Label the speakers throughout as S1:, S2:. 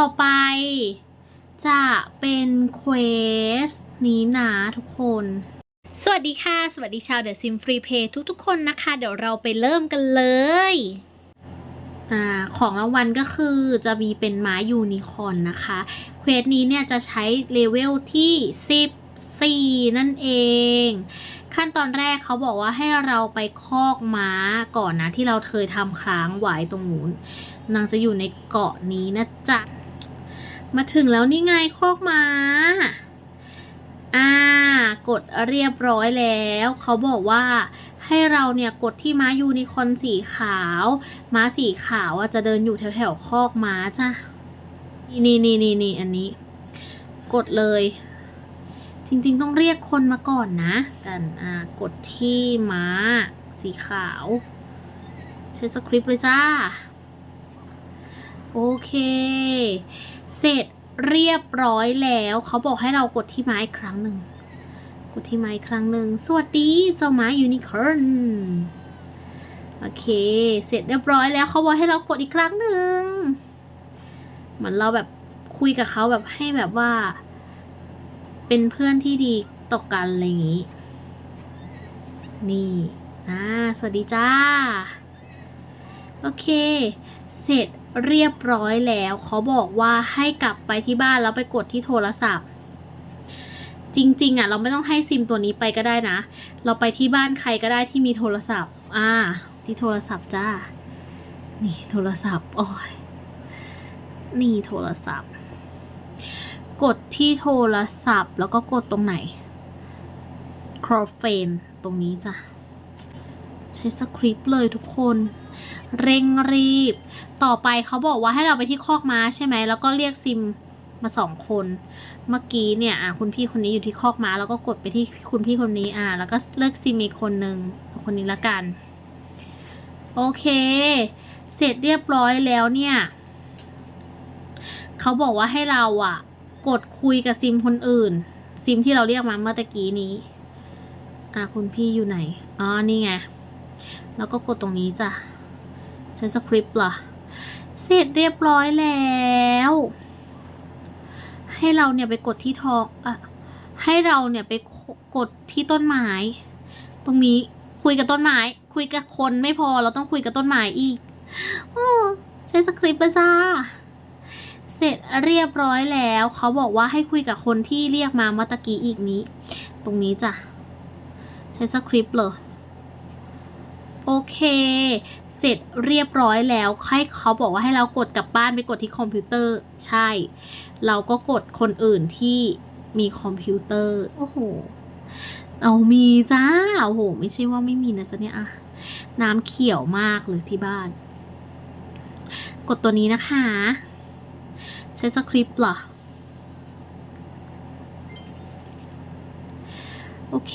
S1: ต่อไปจะเป็นเควสนี้นะทุกคน สวัสดีค่ะ สวัสดีชาวเดอะซิมฟรีเพย์ทุกๆคนนะคะ เดี๋ยวเราไปเริ่มกันเลยอ่าของรางวัลก็คือจะมีเป็นม้ายูนิคอร์นนะคะ เควสนี้เนี่ยจะใช้เลเวลที่ 14 นั่นเอง ขั้นตอนแรกเขาบอกว่าให้เราไปคอกม้าก่อนนะ ที่เราเคยทำค้างไว้ตรงนู้นนางจะอยู่ในเกาะนี้นะจ๊ะ มาถึงแล้วนี่ไงคอกม้า อ่า กดเรียบร้อยแล้ว เขาบอกว่าให้เราเนี่ยกดที่ม้ายูนิคอนสีขาว ม้าสีขาวอะจะเดินอยู่แถวแถวคอกม้าจ้ะ นี่นี่นี่นี่อันนี้ กดเลย จริง ๆ ต้องเรียกคนมาก่อนนะ กัน อ่า กดที่ม้าสีขาว ใช้สคริปต์เลยจ้า โอเค เสร็จเรียบร้อยแล้วเขาบอกให้เรากดที่ไม้อีกครั้งหนึ่ง กดที่ไม้อีกครั้งหนึ่ง สวัสดีเจ้าไม้ยูนิคอร์นโอเค เสร็จเรียบร้อยแล้วเขาบอกให้เรากดอีกครั้งหนึ่งเหมือนเราแบบคุยกับเขาแบบให้แบบว่า เป็นเพื่อนที่ดีต่อกันอะไรอย่างนี้ นี่อ่าสวัสดีจ้า โอเค เสร็จ เรียบร้อยแล้ว เขาบอกว่าให้กลับไปที่บ้านแล้วไปกดที่โทรศัพท์ จริงๆอะเราไม่ต้องให้ซิมตัวนี้ไปก็ได้นะ เราไปที่บ้านใครก็ได้ที่มีโทรศัพท์ อ่า ที่โทรศัพท์จ้า นี่โทรศัพท์โอ้ยนี่โทรศัพท์ กดที่โทรศัพท์แล้วก็กดตรงไหน ครอเฟน ตรงนี้จ้ะ ใช้สคริปต์เลยทุกคน เร่งรีบ ต่อไปเขาบอกว่าให้เราไปที่คอกม้าใช่ไหม แล้วก็เรียกซิมมาสองคน เมื่อกี้เนี่ยอะคุณพี่คนนี้อยู่ที่คอกม้า แล้วก็กดไปที่คุณพี่คนนี้อะแล้วก็เลือกซิมอีกคนนึงคนนี้ละกัน โอเค เสร็จเรียบร้อยแล้วเนี่ยเขาบอกว่าให้เราอะ กดคุยกับซิมคนอื่น ซิมที่เราเรียกมาเมื่อตะกี้นี้อะคุณพี่อยู่ไหน อ๋อ นี่ไง แล้วก็กดตรงนี้จ้ะใช้สคริปต์เหรอเสร็จเรียบร้อยแล้ว ให้เราเนี่ยไปกดที่ทองอะให้เราเนี่ยไปกดที่ต้นไม้ ตรงนี้คุยกับต้นไม้ คุยกับคนไม่พอเราต้องคุยกับต้นไม้อีกอใช้สคริปต์ไปจ้าเสร็จเรียบร้อยแล้ว เขาบอกว่าให้คุยกับคนที่เรียกมาเมื่อตะกี้อีกนี้ ตรงนี้จ้ะ ใช้สคริปต์เลย โอเค เสร็จเรียบร้อยแล้วให้เขาบอกว่าให้เรากดกลับบ้านไปกดที่คอมพิวเตอร์ใช่ เราก็กดคนอื่นที่มีคอมพิวเตอร์โอ้โหเอามีจ้าโอ้โห ไม่ใช่ว่าไม่มีนะจ๊ะเนี่ยอะน้ำเขียวมากเลยที่บ้าน กดตัวนี้นะคะ ใช้สคริปต์เหรอ โอเค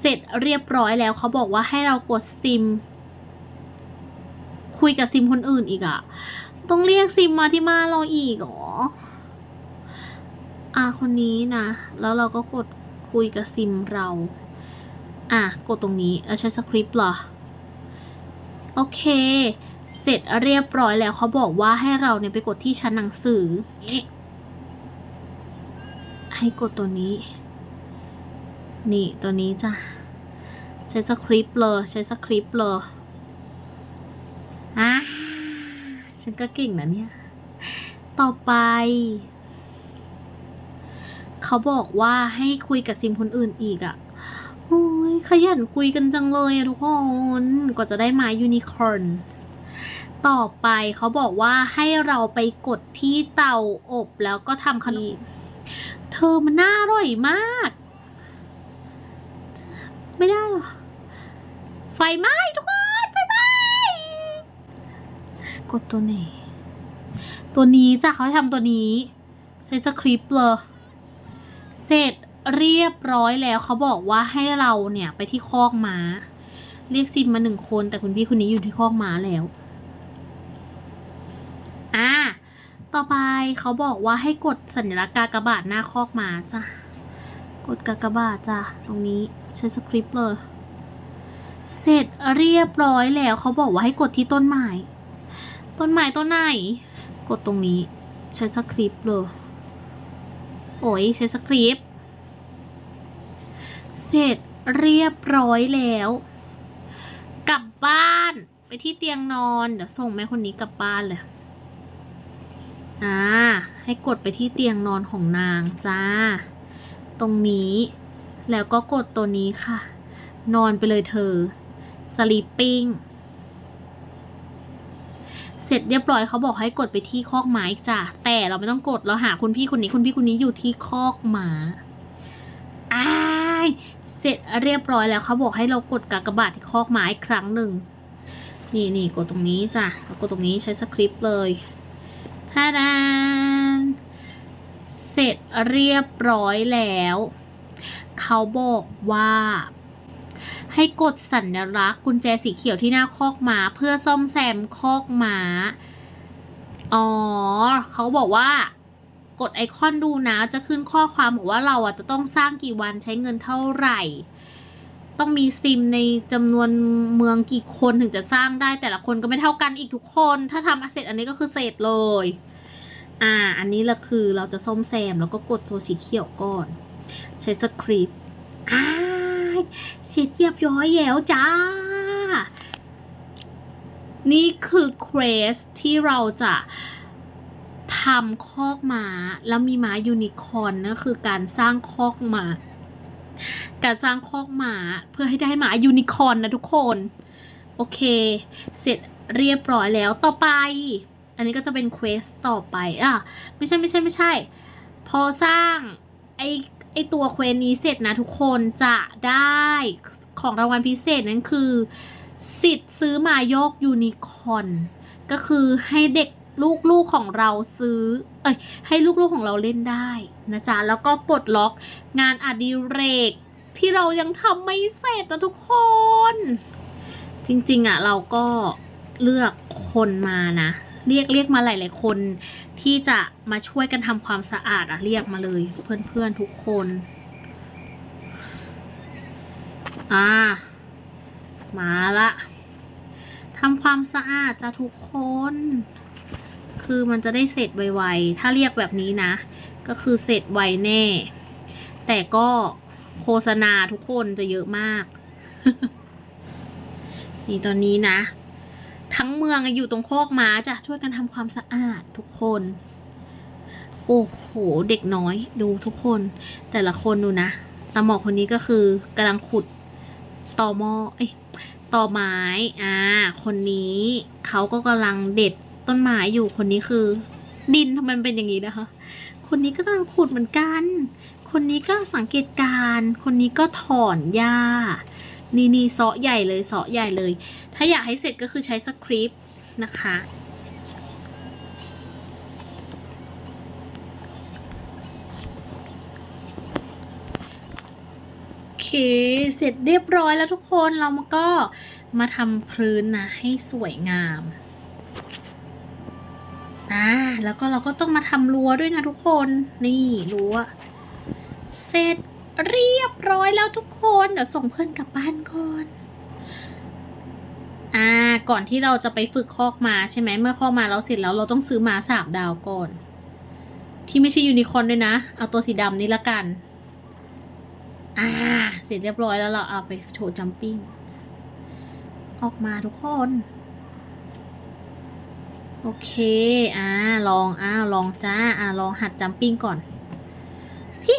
S1: เสร็จเรียบร้อยแล้วเขาบอกว่าให้เรากดซิม คุยกับซิมคนอื่นอีกอะต้องเรียกซิมมาที่บ้าเราอีกเหรออะคนนี้นะ แล้วเราก็กดคุยกับซิมเรา อะ กดตรงนี้แล้วใช้สคริปต์เหรอ โอเค เสร็จเรียบร้อยแล้วเขาบอกว่าให้เราเนี่ยไปกดที่ชั้นหนังสือ ให้กดตัวนี้ นี่ตัวนี้จ้ะ ใช้สคริปต์เลยใช้สคริปต์เลยอะฉันก็เก่งนะเนี่ย ต่อไป เขาบอกว่าให้คุยกับซิมคนอื่นอีกอะ่ะโอ้ยขยันคุยกันจังเลยอะทุกคนกว่าจะได้มายูนิคอร์นต่อไปเขาบอกว่าให้เราไปกดที่เตาอบแล้วก็ทำขนม เธอมันน่าอร่อยมาก ไม่ได้หรอ ไฟไหม้ทุกคน ไฟไหม้ กดตัวไหน ตัวนี้จ้ะเขาทำตัวนี้ ใช้สคริปต์เลยเสร็จเรียบร้อยแล้วเขาบอกว่าให้เราเนี่ยไปที่คอกม้า เรียกซิมมาหนึ่งคน แต่คุณพี่คนนี้อยู่ที่คอกม้าแล้ว อ่า ต่อไปเขาบอกว่าให้กดสัญลักษณ์กากบาทหน้าคอกม้าจ้ะ ดกากบาทจ้ะตรงนี้ใช้สคริปต์เลย เสร็จเรียบร้อยแล้วเขาบอกว่าให้กดที่ต้นไม้ ต้นไม้ต้นไหน กดตรงนี้ใช้สคริปต์เลย โอ้ยใช้สคริปต์ เสร็จเรียบร้อยแล้ว กลับบ้านไปที่เตียงนอน เดี๋ยวส่งแม่คนนี้กลับบ้านเลยอ่า ให้กดไปที่เตียงนอนของนางจ้า ตรงนี้ แล้วก็กดตัวนี้ค่ะ นอนไปเลยเธอ sleeping เสร็จเรียบร้อยเขาบอกให้กดไปที่คอกหมาอีกจ้ะแต่เราไม่ต้องกดเราหาคุณพี่คนนี้คุณพี่คนนี้อยู่ที่คอกหมาอ้ายเสร็จเรียบร้อยแล้วเขาบอกให้เรากดกากบาทที่คอกหมาอีกครั้งหนึ่งนี่นี่กดตรงนี้จ้ะกดตรงนี้ใช้สคริปต์เลยท่าดา ร็จเรียบร้อยแล้ว เขาบอกว่า ให้กดสัญลักษณ์กุญแจสีเขียวที่หน้าคอกม้าเพื่อซ่อมแซมคอกม้า อ๋อ เขาบอกว่ากดไอคอนดูนะ จะขึ้นข้อความบอกว่าเราอะจะต้องสร้างกี่วันใช้เงินเท่าไหร่ ต้องมีซิมในจำนวนเมืองกี่คนถึงจะสร้างได้แต่ละคนก็ไม่เท่ากันอีกทุกคน ถ้าทำเสร็จอันนี้ก็คือเสร็จเลย อ่า อันนี้ละคือเราจะซ่อมแซมแล้วก็กดตัวสีเขียวก่อน ใช้สคริปต์อ้าเสร็จเรียบร้อยแล้วจ้า นี่คือเควสที่เราจะทำคอกม้าแล้วมีม้ายูนิคอร์นนั่นคือการสร้างคอกม้าการสร้างคอกม้าเพื่อให้ได้หมายูนิคอร์นนะทุกคน โอเค เสร็จเรียบร้อยแล้วต่อไป อันนี้ก็จะเป็นเควสต่อไปอะไม่ใช่ไม่ใช่ไม่ใช่ พอสร้างไอไอตัวเควสนี้เสร็จนะทุกคนจะได้ของรางวัลพิเศษนั้นคือ สิทธิ์ซื้อมายกยูนิคอนก็คือให้เด็กลูกๆของเราซื้อ เอ้ย ให้ลูกๆของเราเล่นได้นะจ๊ะ แล้วก็ปลดล็อกงานอดิเรก ที่เรายังทำไม่เสร็จนะทุกคน จริงๆอะ เราก็เลือกคนมานะ เรียกเรียกมาหลาย ๆ คนที่จะมาช่วยกันทำความสะอาดอะเรียกมาเลยเพื่อน ๆ ทุกคน อ่า มาละทำความสะอาดจะทุกคน คือมันจะได้เสร็จไว ๆ ถ้าเรียกแบบนี้นะ ก็คือเสร็จไวแน่ แต่ก็โฆษณาทุกคนจะเยอะมาก นี่ตอนนี้นะ ทั้งเมืองอยู่ตรงโคกม้าจะช่วยกันทำความสะอาดทุกคน โอ้โห เด็กน้อยดูทุกคน แต่ละคนดูนะตาหมอกคนนี้ก็คือกำลังขุดต่อหมอเอ้ยต่อไม้อ่าคนนี้เขาก็กำลังเด็ดต้นไม้อยู่คนนี้คือ ดินทำไมันเป็นอย่างนี้นะคะ คนนี้ก็กำลังขุดเหมือนกัน คนนี้ก็สังเกตการ คนนี้ก็ถอนหญ้า นี่นี่เซาะใหญ่เลยเซาะใหญ่เลย ถ้าอยากให้เสร็จก็คือใช้สคริปต์นะคะ โอเค เสร็จเรียบร้อยแล้วทุกคนเรามาก็มาทำพื้นนะให้สวยงามอ่าแล้วก็เราก็ต้องมาทำรั้วด้วยนะทุกคน นี่รั้ว เสร็จ เรียบร้อยแล้วทุกคนเดี๋ยวส่งเพื่อนกลับบ้านก่อน อ่า ก่อนที่เราจะไปฝึกคอกมาใช่ไหมเมื่อคอกมาเราเสร็จแล้วเราต้องซื้อมาสามดาวก่อน ที่ไม่ใช่ยูนิคอร์นด้วยนะ เอาตัวสีดำนี่ละกัน อ่า เสร็จเรียบร้อยแล้วเราเอาไปโชว์จัมปิ้ง ออกมาทุกคน โอเค อ่า ลอง อ้าว ลองจ้า อ่า ลองหัดจัมปิ้งก่อน ฮิ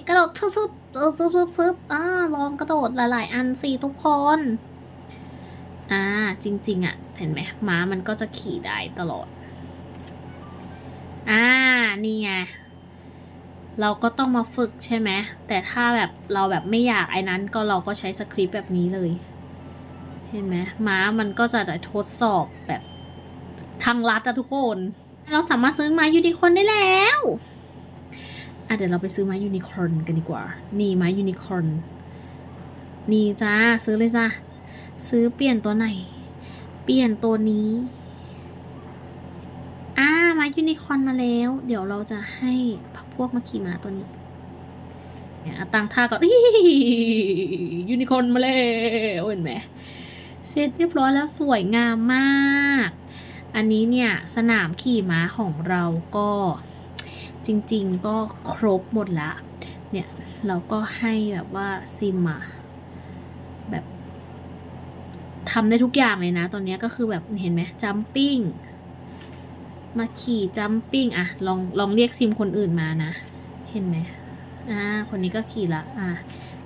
S1: ก ระโดดซึบซึบเออซึบซึบซึบอ่าลองกระโดดหลาย ๆ อันสิทุกคน อ่า จริง ๆ อะ เห็นไหมม้ามันก็จะขี่ได้ตลอด อ่า นี่ไง เราก็ต้องมาฝึกใช่ไหม แต่ถ้าแบบเราแบบไม่อยากไอ้นั้นก็เราก็ใช้สคริปต์แบบนี้เลย เห็นไหมม้ามันก็จะได้ทดสอบแบบทางลัดอะทุกคน เราสามารถซื้อม้ายูนิคอนได้แล้ว อะเดี๋ยวเราไปซื้อไม้ยูนิคอร์นกันดีกว่า นี่ไม้ยูนิคอร์น นี่จ้าซื้อเลยจ้าซื้อเปลี่ยนตัวไหน เปลี่ยนตัวนี้ อ่าไม้ยูนิคอร์นมาแล้ว เดี๋ยวเราจะให้พวกมาขี่ม้าตัวนี้เนี่ยตั้งท่าก่อนยูนิคอร์นมาเลยเห็นไหมเสร็จเรียบร้อยแล้วสวยงามมาก อันนี้เนี่ยสนามขี่ม้าของเราก็ จริงๆก็ครบหมดละเนี่ยเราก็ให้แบบว่าซิมอะแบบทำได้ทุกอย่างเลยนะ ตอนนี้ก็คือแบบเห็นไหมจัมปิ้งมาขี่จัมปิ้งอะลองลองเรียกซิมคนอื่นมานะ เห็นไหมอ่าคนนี้ก็ขี่ละอะ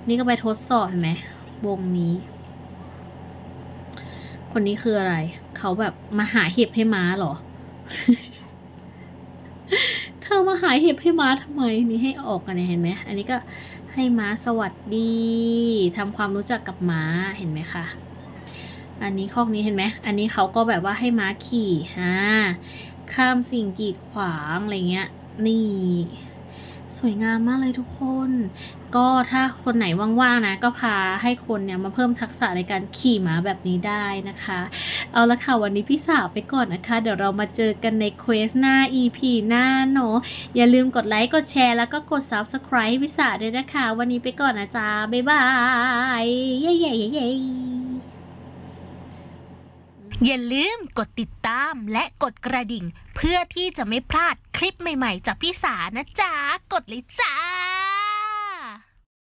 S1: นี่ก็ไปทดสอบเห็นไหมวงนี้ คนนี้คืออะไร เขาแบบมาหาเห็บให้ม้าเหรอ เธอมาหาเห็บให้ม้าทำไมนี่ให้ออกกันเนี่ยเห็นไหมอันนี้ก็ให้ม้าสวัสดีทำความรู้จักกับม้าเห็นไหมคะอันนี้ข้อนี้เห็นไหมอันนี้เขาก็แบบว่าให้ม้าขี่ฮ่าข้ามสิ่งกีดขวางอะไรเงี้ยนี่ สวยงามมากเลยทุกคน ก็ถ้าคนไหนว่างๆนะ ก็พาให้คนเนี่ยมาเพิ่มทักษะในการขี่ม้าแบบนี้ได้นะคะ เอาละค่ะ วันนี้พี่สาวไปก่อนนะคะ เดี๋ยวเรามาเจอกันในเควสหน้า EP หน้าเนาะอย่าลืมกดไลค์ กดแชร์ แล้วก็กด Subscribe พี่สาวด้วยนะคะ วันนี้ไปก่อนนะจ๊ะ บ๊ายบาย เย้เย้เย้
S2: อย่าลืมกดติดตามและกดกระดิ่ง เพื่อที่จะไม่พลาดคลิปใหม่ ๆ จากพี่สานะจ๊ะ กดเลยจ้า